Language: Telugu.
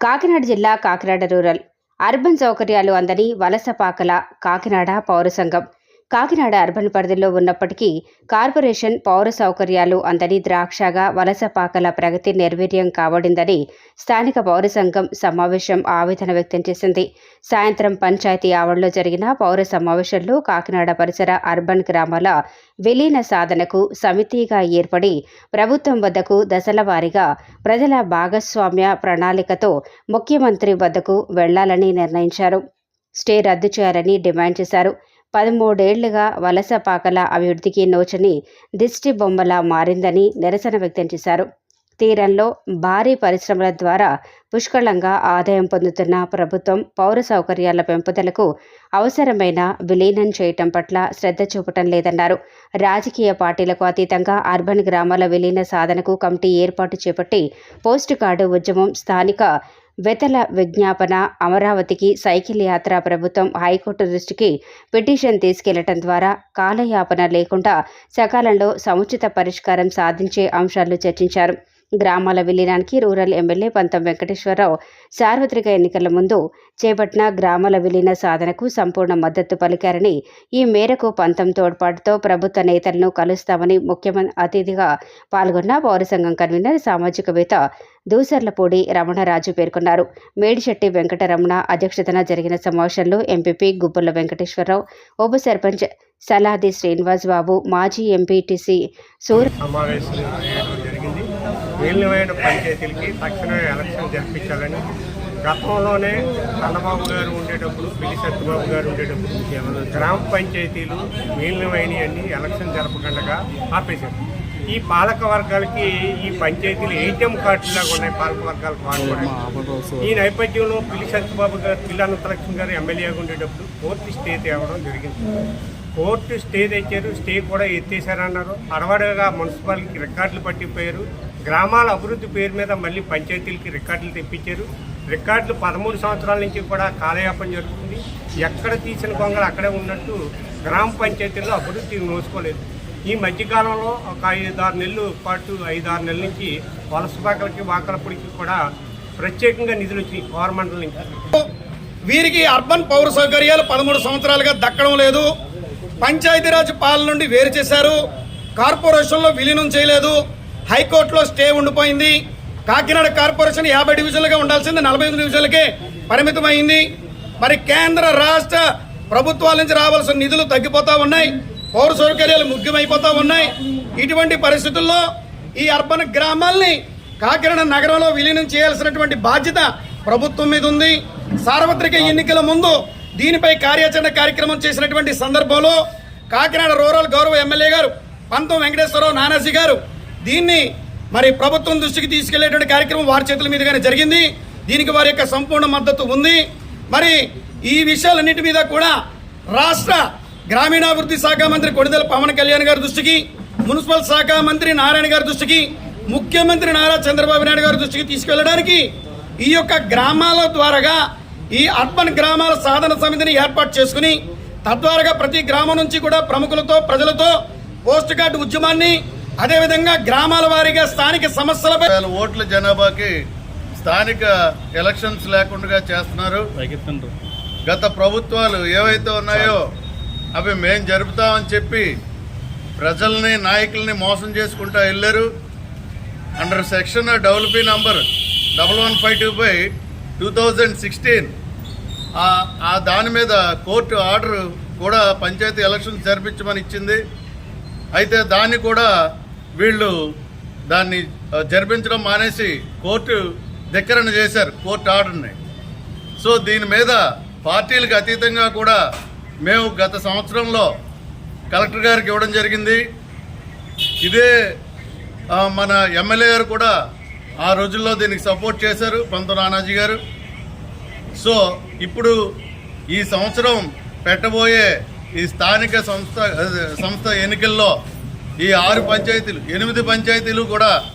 కాకినాడ జిల్లా కాకినాడ రూరల్. అర్బన్ సౌకర్యాలు అందని వలసపాకల కాకినాడ పౌర సంఘం కాకినాడ అర్బన్ పరిధిలో ఉన్నప్పటికీ కార్పొరేషన్ పౌర సౌకర్యాలు అందని ద్రాక్షగా వలసపాకల ప్రగతి నిర్వీర్యం కావడిందని స్థానిక పౌర సంఘం సమావేశం ఆవేదన వ్యక్తం చేసింది. సాయంత్రం పంచాయతీ ఆవరణలో జరిగిన పౌర సమావేశంలో కాకినాడ పరిసర అర్బన్ గ్రామాల విలీన సాధనకు సమితిగా ఏర్పడి ప్రభుత్వం వద్దకు దశల వారీగా ప్రజల భాగస్వామ్య ప్రణాళికతో ముఖ్యమంత్రి వద్దకు వెళ్ళాలని నిర్ణయించారు. స్టే రద్దు చేయాలని డిమాండ్ చేశారు. పదమూడేళ్ళుగా వలస పాకల అభివృద్ధికి నోచని దిష్టి బొమ్మలా మారిందని నిరసన వ్యక్తం చేశారు. తీరంలో భారీ పరిశ్రమల ద్వారా పుష్కలంగా ఆదాయం పొందుతున్న ప్రభుత్వం పౌర సౌకర్యాల పెంపుదలకు అవసరమైన విలీనం చేయటం పట్ల శ్రద్ధ చూపటం లేదన్నారు. రాజకీయ పార్టీలకు అతీతంగా అర్బన్ గ్రామాల విలీన సాధనకు కమిటీ ఏర్పాటు చేపట్టి పోస్ట్ కార్డు ఉద్యమం స్థానిక వెతల విజ్ఞాపన అమరావతికి సైకిల్ యాత్ర ప్రభుత్వం హైకోర్టు దృష్టికి పిటిషన్ తీసుకెళ్ళటం ద్వారా కాలయాపన లేకుండా సకాలంలో సముచిత పరిష్కారం సాధించే అంశాలు చర్చించారు. గ్రామాల విలీనానికి రూరల్ ఎమ్మెల్యే పంతం వెంకటేశ్వరరావు సార్వత్రిక ఎన్నికల ముందు చేపట్టిన గ్రామాల విలీన సాధనకు సంపూర్ణ మద్దతు పలికారని ఈ మేరకు పంతం తోడ్పాటుతో ప్రభుత్వ నేతలను కలుస్తామని ముఖ్యమంత్రి అతిథిగా పాల్గొన్న పౌర సంఘం కన్వీనర్ సామాజికవేత్త దూసర్లపూడి రమణరాజు పేర్కొన్నారు. మేడిశెట్టి వెంకటరమణ అధ్యక్షతన జరిగిన సమావేశంలో ఎంపీపీ గుబ్బుల వెంకటేశ్వరరావు ఉప సర్పంచ్ సలాది శ్రీనివాస్ బాబు మాజీ ఎంపీటీసీ సూర్ వీళ్ళమైన పంచాయతీలకి తక్షణమే ఎలక్షన్ జరిపించాలని. గతంలోనే అన్నబాబు గారు ఉండేటప్పుడు పిల్లి సత్యబాబు గారు ఉండేటప్పుడు గ్రామ పంచాయతీలు అన్ని ఎలక్షన్ జరపకుండా ఆపేశారు. ఈ పాలక వర్గాలకి ఈ పంచాయతీలు ఏటీఎం కార్డులాగా ఉన్నాయి పాలక వర్గాలకు వాడుకోవడానికి. ఈ నేపథ్యంలో పిల్లి సత్యబాబు గారు పిల్లి అనంతలక్ష్మి గారు ఎమ్మెల్యేగా ఉండేటప్పుడు కోర్టు స్టే తేవడం జరిగింది. కోర్టు స్టే తెచ్చారు స్టే కూడా ఎత్తేసారన్నారు అడవడగా మున్సిపాలిటీకి రికార్డులు పట్టిపోయారు. గ్రామాల అభివృద్ధి పేరు మీద మళ్ళీ పంచాయతీలకి రికార్డులు తెప్పించారు. రికార్డులు పదమూడు సంవత్సరాల నుంచి కూడా కాలయాపన జరుగుతుంది. ఎక్కడ తీసిన కొంగలు అక్కడే ఉన్నట్టు గ్రామ పంచాయతీల్లో అభివృద్ధి నోసుకోలేదు ఈ మధ్యకాలంలో ఒక ఐదు ఆరు నెలలు పాటు ఐదు ఆరు నెలల నుంచి వలస పాకలకి వాకలపూడికి కూడా ప్రత్యేకంగా నిధులు వచ్చినాయి గవర్నమెంట్ నుంచి. వీరికి అర్బన్ పౌర సౌకర్యాలు పదమూడు సంవత్సరాలుగా దక్కడం లేదు. పంచాయతీరాజ్ పాలన నుండి వేరు చేశారు. కార్పొరేషన్లో విలీనం చేయలేదు. హైకోర్టులో స్టే ఉండిపోయింది. కాకినాడ కార్పొరేషన్ యాభై డివిజన్లుగా ఉండాల్సింది నలభై ఐదు డివిజన్లకే పరిమితమైంది. మరి కేంద్ర రాష్ట్ర ప్రభుత్వాల నుంచి రావాల్సిన నిధులు తగ్గిపోతూ ఉన్నాయి. పౌర సౌకర్యాలు ముఖ్యమైపోతూ ఉన్నాయి. ఇటువంటి పరిస్థితుల్లో ఈ అర్బన్ గ్రామాల్ని కాకినాడ నగరంలో విలీనం చేయాల్సినటువంటి బాధ్యత ప్రభుత్వం మీద ఉంది. సార్వత్రిక ఎన్నికల ముందు దీనిపై కార్యాచరణ కార్యక్రమం చేసినటువంటి సందర్భంలో కాకినాడ రూరల్ గౌరవ ఎమ్మెల్యే గారు పంతం వెంకటేశ్వరరావు నానాజీ గారు దీన్ని మరి ప్రభుత్వం దృష్టికి తీసుకెళ్ళేటువంటి కార్యక్రమం వారి చేతుల మీదుగానే జరిగింది. దీనికి వారి యొక్క సంపూర్ణ మద్దతు ఉంది. మరి ఈ విషయాలన్నిటి మీద కూడా రాష్ట్ర గ్రామీణాభివృద్ధి శాఖ మంత్రి కొడిదల పవన్ కళ్యాణ్ గారి దృష్టికి మున్సిపల్ శాఖ మంత్రి నారాయణ గారి దృష్టికి ముఖ్యమంత్రి నారా చంద్రబాబు నాయుడు గారి దృష్టికి తీసుకెళ్ళడానికి ఈ యొక్క గ్రామాల ద్వారాగా ఈ అర్బన్ గ్రామాల సాధన సమితిని ఏర్పాటు చేసుకుని తద్వారాగా ప్రతి గ్రామం నుంచి కూడా ప్రముఖులతో ప్రజలతో పోస్ట్ కార్డు ఉద్యమాన్ని అదేవిధంగా గ్రామాల వారీగా స్థానిక సమస్యలపై ఓట్ల జనాభాకి స్థానిక ఎలక్షన్స్ లేకుండా చేస్తున్నారు. గత ప్రభుత్వాలు ఏవైతే ఉన్నాయో అవి మేం జరుపుతామని చెప్పి ప్రజల్ని నాయకుల్ని మోసం చేసుకుంటూ వెళ్ళారు. Under section WP number double one five two by two thousand sixteen. ఆ దాని మీద కోర్టు ఆర్డర్ కూడా పంచాయతీ ఎలక్షన్స్ జరిపించమని ఇచ్చింది. అయితే దాన్ని కూడా వీళ్ళు దాన్ని జరిపించడం మానేసి కోర్టు ధిక్కరణ చేశారు కోర్టు ఆర్డర్ని. సో దీని మీద పార్టీలకు అతీతంగా కూడా మేము గత సంవత్సరంలో కలెక్టర్ గారికి ఇవ్వడం జరిగింది. ఇదే మన ఎమ్మెల్యే గారు కూడా ఆ రోజుల్లో దీనికి సపోర్ట్ చేశారు పంత నానాజీ గారు. సో ఇప్పుడు ఈ సంవత్సరం పెట్టబోయే ఈ స్థానిక సంస్థ సంస్థ ఎన్నికల్లో ఈ ఆరు పంచాయతీలు ఎనిమిది పంచాయతీలు కూడా